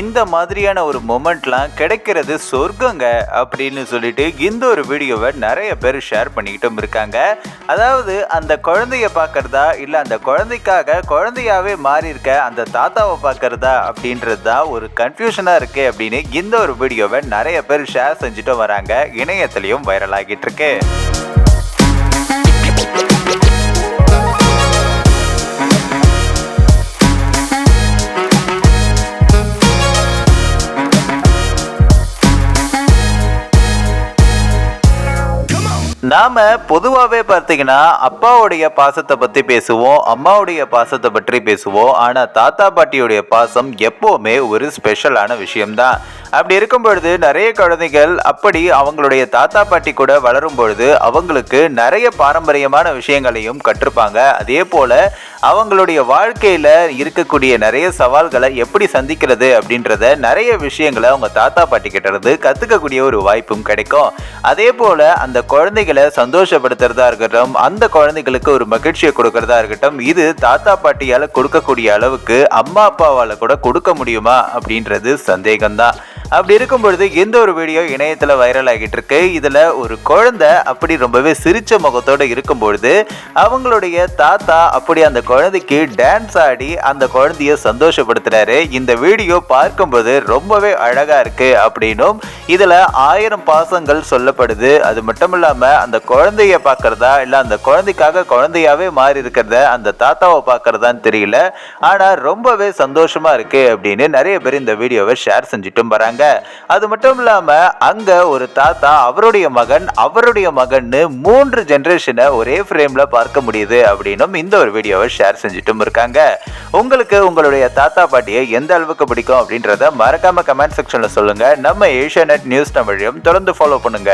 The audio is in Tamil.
இந்த மாதிரியான ஒரு மொமெண்ட்லாம் கிடைக்கிறது சொர்க்கங்க அப்படின்னு சொல்லிட்டு இந்த ஒரு வீடியோவை நிறைய பேர் ஷேர் பண்ணிக்கிட்டும் இருக்காங்க. அதாவது அந்த குழந்தைய பார்க்குறதா இல்லை அந்த குழந்தைக்காக குழந்தையாவே மாறி இருக்க அந்த தாத்தாவை பார்க்குறதா அப்படின்றது தான் ஒரு கன்ஃபியூஷனாக இருக்குது அப்படின்னு இந்த ஒரு வீடியோவை நிறைய பேர் ஷேர் செஞ்சுட்டு வராங்க. இணையத்துலேயும் வைரல் ஆகிட்டு இருக்கு நாம பொதுவாகவே பார்த்தீங்கன்னா அப்பாவுடைய பாசத்தை பற்றி பேசுவோம் அம்மாவுடைய பாசத்தை பற்றி பேசுவோம் ஆனால் தாத்தா பாட்டியுடைய பாசம் எப்போவுமே ஒரு ஸ்பெஷலான விஷயம்தான். அப்படி இருக்கும் பொழுது நிறைய குழந்தைகள் அப்படி அவங்களுடைய தாத்தா பாட்டி கூட வளரும் பொழுது அவங்களுக்கு நிறைய பாரம்பரியமான விஷயங்களையும் கற்றுப்பாங்க. அதே போல அவங்களுடைய வாழ்க்கையில இருக்கக்கூடிய நிறைய சவால்களை எப்படி சந்திக்கிறது அப்படின்றத நிறைய விஷயங்களை அவங்க தாத்தா பாட்டி கிட்ட இருந்து கத்துக்கக்கூடிய ஒரு வாய்ப்பும் கிடைக்கும். அதே போல அந்த குழந்தைகளை சந்தோஷப்படுத்துறதா இருக்கட்டும் அந்த குழந்தைகளுக்கு ஒரு மகிழ்ச்சியை கொடுக்கறதா இருக்கட்டும் இது தாத்தா பாட்டியால கொடுக்கக்கூடிய அளவுக்கு அம்மா அப்பாவால கூட கொடுக்க முடியுமா அப்படின்றது சந்தேகம்தான். அப்படி இருக்கும் பொழுது எந்த ஒரு வீடியோ இணையத்தில் வைரல் ஆகிட்டு இருக்கு இதில் ஒரு குழந்தை அப்படி ரொம்பவே சிரிச்ச முகத்தோடு இருக்கும் பொழுது அவங்களுடைய தாத்தா அப்படி அந்த குழந்தைக்கு டான்ஸ் ஆடி அந்த குழந்தைய சந்தோஷப்படுத்துறாரு. இந்த வீடியோ பார்க்கும்போது ரொம்பவே அழகா இருக்கு அப்படின்னும் இதில் ஆயிரம் பாசங்கள் சொல்லப்படுது. அது மட்டும் இல்லாமல் அந்த குழந்தைய பார்க்குறதா இல்லை அந்த குழந்தைக்காக குழந்தையாவே மாறி இருக்கிறத அந்த தாத்தாவை பார்க்குறதான்னு தெரியல. ஆனால் ரொம்பவே சந்தோஷமாக இருக்குது அப்படின்னு நிறைய பேர் இந்த வீடியோவை ஷேர் செஞ்சுட்டும் வராங்க. அது மட்டும் இல்லாம அங்க ஒரு தாத்தா அவருடைய மகன் அவருடைய மகன்னு மூன்று ஜென்ரேஷனை ஒரே ஃப்ரேம்ல பார்க்க முடியுது அப்படின்னும் இந்த ஒரு வீடியோவை ஷேர் செஞ்சுட்டும் இருக்காங்க. உங்களுக்கு உங்களுடைய தாத்தா பாட்டியை எந்த அளவுக்கு பிடிக்கும் அப்படின்றத மறக்காம கமெண்ட் செக்ஷன்ல சொல்லுங்க. நம்ம ஏஷியா நியூஸ் தமிழையும் தொடர்ந்து ஃபாலோ பண்ணுங்க.